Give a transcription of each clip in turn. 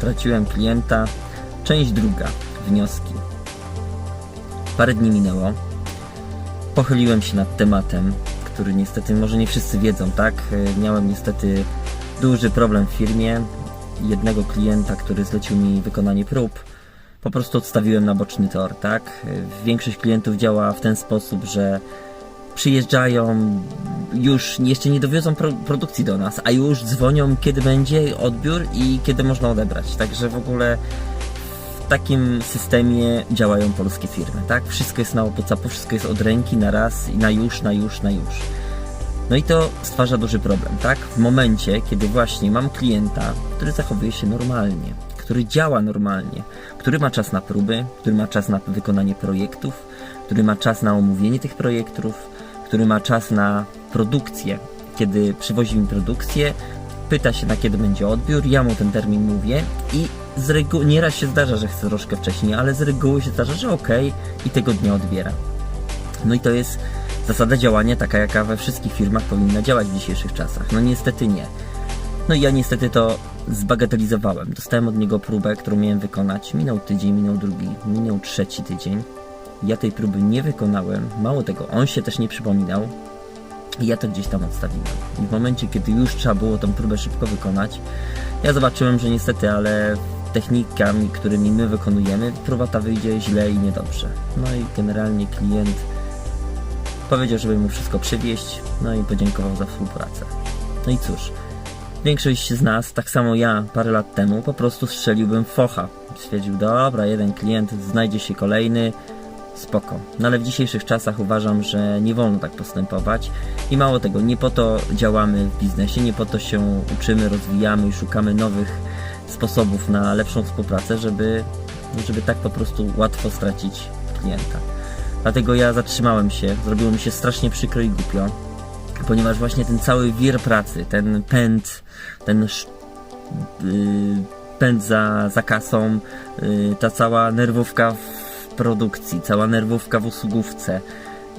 straciłem klienta. Część druga. Wnioski. Parę dni minęło. Pochyliłem się nad tematem, który niestety, może nie wszyscy wiedzą, tak? E, Miałem niestety duży problem w firmie. Jednego klienta, który zlecił mi wykonanie prób, po prostu odstawiłem na boczny tor, tak? E, Większość klientów działa w ten sposób, że przyjeżdżają, już jeszcze nie dowiozą pro, produkcji do nas, a już dzwonią, kiedy będzie odbiór i kiedy można odebrać. Także w ogóle w takim systemie działają polskie firmy, tak? Wszystko jest na opocapu, wszystko jest od ręki, na raz i na już, na już, na już. No i to stwarza duży problem, tak? W momencie, kiedy właśnie mam klienta, który zachowuje się normalnie, który działa normalnie, który ma czas na próby, który ma czas na wykonanie projektów, który ma czas na omówienie tych projektów, który ma czas na produkcję, kiedy przywozi mi produkcję, pyta się na kiedy będzie odbiór, ja mu ten termin mówię i z reguły, nieraz się zdarza, że chce troszkę wcześniej, ale z reguły się zdarza, że okej i tego dnia odbiera. No i to jest zasada działania taka, jaka we wszystkich firmach powinna działać w dzisiejszych czasach. No niestety nie. No i ja niestety to zbagatelizowałem. Dostałem od niego próbę, którą miałem wykonać. Minął tydzień, minął drugi, minął trzeci tydzień. Ja tej próby nie wykonałem. Mało tego, on się też nie przypominał. I ja to gdzieś tam odstawiłem. I w momencie, kiedy już trzeba było tą próbę szybko wykonać, ja zobaczyłem, że niestety, ale technikami, którymi my wykonujemy, próba ta wyjdzie źle i niedobrze. No i generalnie klient powiedział, żeby mu wszystko przywieźć, no i podziękował za współpracę. No i cóż, większość z nas, tak samo ja parę lat temu, po prostu strzeliłbym focha. Stwierdził, dobra, jeden klient, znajdzie się kolejny, spoko. No ale w dzisiejszych czasach uważam, że nie wolno tak postępować i mało tego, nie po to działamy w biznesie, nie po to się uczymy, rozwijamy i szukamy nowych sposobów na lepszą współpracę, żeby, żeby tak po prostu łatwo stracić klienta. Dlatego ja zatrzymałem się, zrobiło mi się strasznie przykro i głupio, ponieważ właśnie ten cały wir pracy, ten pęd, ten sz- yy, pęd za, za kasą, yy, ta cała nerwówka w produkcji, cała nerwówka w usługówce,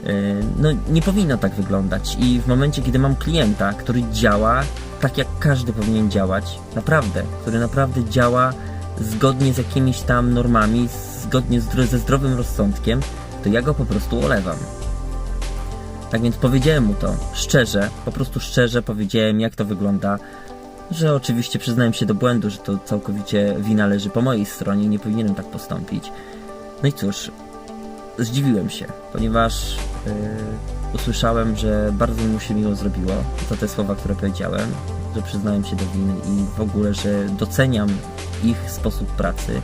yy, no nie powinno tak wyglądać. I w momencie, kiedy mam klienta, który działa tak, jak każdy powinien działać, naprawdę, który naprawdę działa zgodnie z jakimiś tam normami, zgodnie z, ze zdrowym rozsądkiem, to ja go po prostu olewam. Tak więc powiedziałem mu to szczerze, po prostu szczerze powiedziałem, jak to wygląda. Że oczywiście przyznałem się do błędu, że to całkowicie wina leży po mojej stronie nie powinienem tak postąpić. No i cóż, zdziwiłem się, ponieważ yy, usłyszałem, że bardzo mu się miło zrobiło za te słowa, które powiedziałem, że przyznałem się do winy i w ogóle, że doceniam ich sposób pracy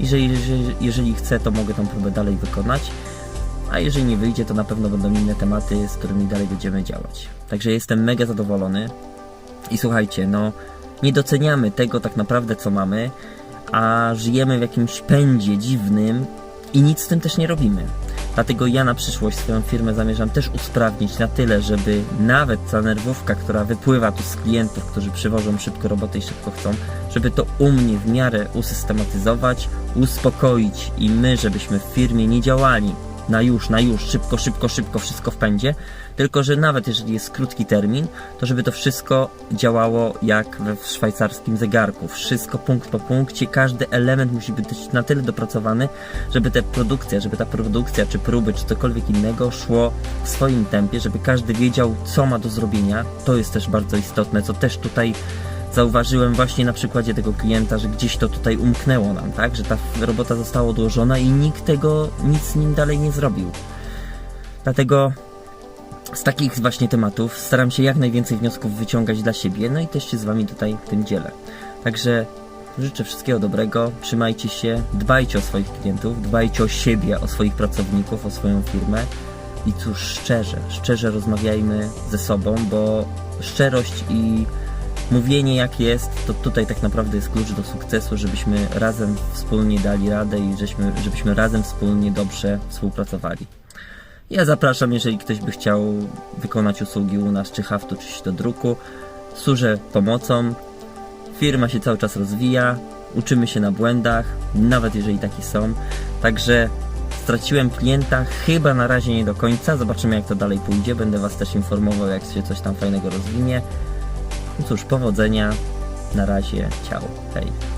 i że jeżeli, jeżeli chcę, to mogę tą próbę dalej wykonać. A jeżeli nie wyjdzie, to na pewno będą inne tematy, z którymi dalej będziemy działać. Także jestem mega zadowolony. I słuchajcie, no nie doceniamy tego tak naprawdę, co mamy, a żyjemy w jakimś pędzie dziwnym i nic z tym też nie robimy. Dlatego ja na przyszłość swoją firmę zamierzam też usprawnić na tyle, żeby nawet ta nerwówka, która wypływa tu z klientów, którzy przywożą szybko roboty i szybko chcą, żeby to u mnie w miarę usystematyzować, uspokoić i my, żebyśmy w firmie nie działali na już, na już, szybko, szybko, szybko, wszystko w pędzie, tylko że nawet jeżeli jest krótki termin, to żeby to wszystko działało jak we szwajcarskim zegarku. Wszystko punkt po punkcie, każdy element musi być na tyle dopracowany, żeby ta produkcja, żeby ta produkcja, czy próby, czy cokolwiek innego szło w swoim tempie, żeby każdy wiedział, co ma do zrobienia. To jest też bardzo istotne, co też tutaj zauważyłem właśnie na przykładzie tego klienta, że gdzieś to tutaj umknęło nam, tak? Że ta robota została odłożona i nikt tego, nic z nim dalej nie zrobił. Dlatego z takich właśnie tematów staram się jak najwięcej wniosków wyciągać dla siebie, no i też się z Wami tutaj tym dzielę. Także życzę wszystkiego dobrego, trzymajcie się, dbajcie o swoich klientów, dbajcie o siebie, o swoich pracowników, o swoją firmę i cóż, szczerze, szczerze rozmawiajmy ze sobą, bo szczerość i mówienie jak jest, to tutaj tak naprawdę jest klucz do sukcesu, żebyśmy razem wspólnie dali radę i żeśmy, żebyśmy razem wspólnie dobrze współpracowali. Ja zapraszam, jeżeli ktoś by chciał wykonać usługi u nas, czy haftu, czy do druku. Służę pomocą. Firma się cały czas rozwija, uczymy się na błędach, nawet jeżeli takie są. Także straciłem klienta, chyba na razie nie do końca. Zobaczymy, jak to dalej pójdzie. Będę Was też informował, jak się coś tam fajnego rozwinie. No cóż, powodzenia. Na razie, ciao, hej.